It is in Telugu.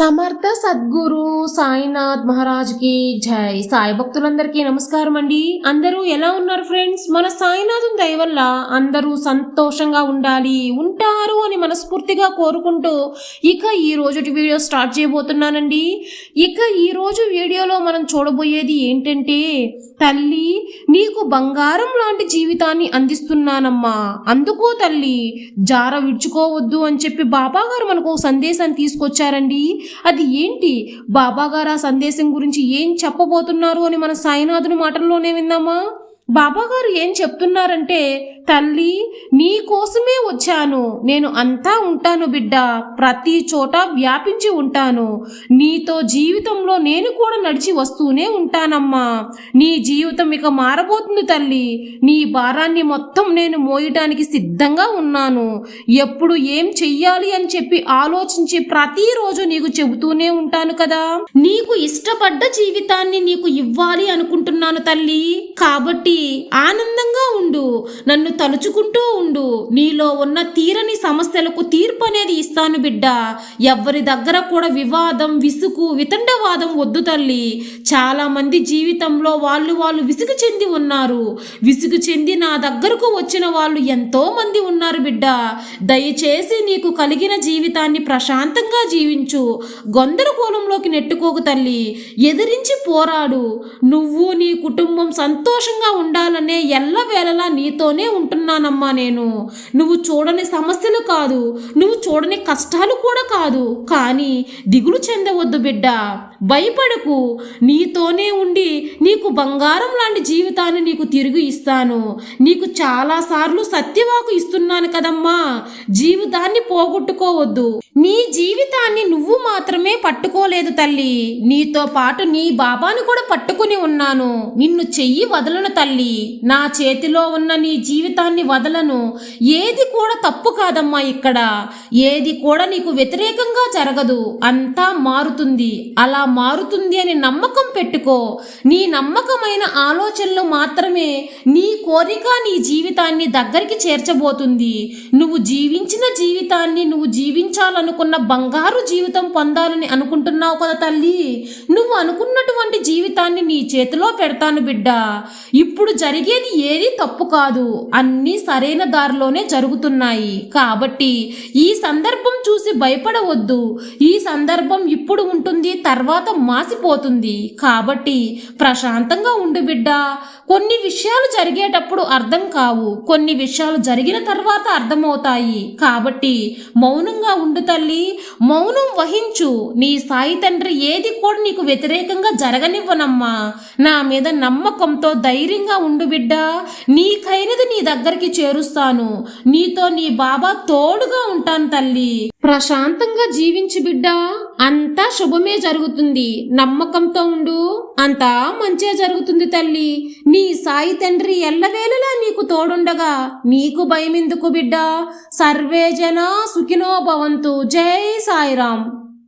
సమర్థ సద్గురు సాయినాథ్ మహారాజ్కి జై. సాయి భక్తులందరికీ నమస్కారం అండి. అందరూ ఎలా ఉన్నారు ఫ్రెండ్స్? మన సాయినాథుని దయ వల్ల అందరూ సంతోషంగా ఉండాలి ఉంటారు అని మనస్ఫూర్తిగా కోరుకుంటూ ఇక ఈ రోజుటి వీడియో స్టార్ట్ చేయబోతున్నానండి. ఇక ఈ రోజు వీడియోలో మనం చూడబోయేది ఏంటంటే తల్లి నీకు బంగారం లాంటి జీవితాన్ని అందిస్తున్నానమ్మా. అందుకో తల్లి జార విడుచుకోవద్దు అని చెప్పి బాబా గారు మనకు ఒక సందేశాన్ని తీసుకొచ్చారండి. అది ఏంటి? బాబాగారు ఆ సందేశం గురించి ఏం చెప్పబోతున్నారు అని మన సాయినాథుని మాటల్లోనే విందామా? బాబాగారు ఏం చెప్తున్నారంటే తల్లి నీ కోసమే వచ్చాను. నేను అంతా ఉంటాను బిడ్డ. ప్రతి చోట వ్యాపించి ఉంటాను. నీతో జీవితంలో నేను కూడా నడిచి వస్తూనే ఉంటానమ్మా. నీ జీవితం ఇక మారబోతుంది తల్లి. నీ భారాన్ని మొత్తం నేను మోయటానికి సిద్ధంగా ఉన్నాను. ఎప్పుడు ఏం చెయ్యాలి అని చెప్పి ఆలోచించి ప్రతిరోజు నీకు చెబుతూనే ఉంటాను కదా. నీకు ఇష్టపడ్డ జీవితాన్ని నీకు ఇవ్వాలి అనుకుంటున్నాను తల్లి. కాబట్టి ఆనందంగా ఉండు. నన్ను తలుచుకుంటూ ఉండు. నీలో ఉన్న తీరని సమస్యలకు తీర్పు అనేది ఇస్తాను బిడ్డ. ఎవ్వరి దగ్గర కూడా వివాదం విసుగు వితండవాదం వద్దు తల్లి. చాలా మంది జీవితంలో వాళ్ళు వాళ్ళు విసుగు చెంది ఉన్నారు. విసుగు చెంది నా దగ్గరకు వచ్చిన వాళ్ళు ఎంతో మంది ఉన్నారు బిడ్డ. దయచేసి నీకు కలిగిన జీవితాన్ని ప్రశాంతంగా జీవించు. గందరగోళంలోకి నెట్టుకోకు తల్లి. ఎదిరించి పోరాడు. నువ్వు నీ కుటుంబం సంతోషంగా ఉండు. ఉండాలనే ఎల్లవేళలా నీతోనే ఉంటున్నానమ్మా నేను. నువ్వు చూడని సమస్యలు కాదు నువ్వు చూడని కష్టాలు కూడా కాదు. కానీ దిగులు చెందవద్దు బిడ్డ. భయపడకు. నీతోనే ఉండి నీకు బంగారం లాంటి జీవితాన్ని నీకు తిరిగి ఇస్తాను. నీకు చాలాసార్లు సత్యవాకు ఇస్తున్నాను కదమ్మా. జీవితాన్ని పోగొట్టుకోవద్దు. నీ జీవితాన్ని నువ్వు మాత్రమే పట్టుకోలేదు తల్లి. నీతో పాటు నీ బాబాను కూడా పట్టుకుని ఉన్నాను. నిన్ను చెయ్యి వదలను తల్లి. నా చేతిలో ఉన్న నీ జీవితాన్ని వదలను. ఏది కూడా తప్పు కాదమ్మా ఇక్కడ. ఏది కూడా నీకు వ్యతిరేకంగా జరగదు. అంతా మారుతుంది. అలా మారుతుంది అని నమ్మకం పెట్టుకో. నీ నమ్మకమైన ఆలోచనలు మాత్రమే నీ కోరిక నీ జీవితాన్ని దగ్గరికి చేర్చబోతుంది. నువ్వు జీవించిన జీవితాన్ని నువ్వు జీవించాలనుకున్న బంగారు జీవితం పొందాలని అనుకుంటున్నావు కదా తల్లి. నువ్వు అనుకున్నటువంటి జీవితాన్ని నీ చేతిలో పెడతాను బిడ్డ. ఇప్పుడు ఇప్పుడు జరిగేది ఏది తప్పు కాదు. అన్నీ సరైన దారిలోనే జరుగుతున్నాయి. కాబట్టి ఈ సందర్భం చూసి భయపడవద్దు. ఈ సందర్భం ఇప్పుడు ఉంటుంది తర్వాత మాసిపోతుంది. కాబట్టి ప్రశాంతంగా ఉండు బిడ్డ. కొన్ని విషయాలు జరిగేటప్పుడు అర్థం కావు. కొన్ని విషయాలు జరిగిన తర్వాత అర్థమవుతాయి. కాబట్టి మౌనంగా ఉండు తల్లి. మౌనం వహించు. నీ సాయి తండ్రి ఏది కూడా నీకు వ్యతిరేకంగా జరగనివ్వనమ్మా. నా మీద నమ్మకంతో ధైర్యంగా ఉండు బిడ్డ. నీకైనది నీ దగ్గరికి చేరుస్తాను. నీతో నీ బాబా తోడుగా ఉంటాను తల్లి. ప్రశాంతంగా జీవించు బిడ్డ. అంతా శుభమే జరుగుతుంది. నమ్మకంతో ఉండు. అంతా మంచే జరుగుతుంది తల్లి. నీ సాయి తండ్రి ఎల్లవేళలా నీకు తోడుండగా. నీకు భయమెందుకు బిడ్డ? సర్వే జన సుఖినో భవంతు. జై సాయిరాం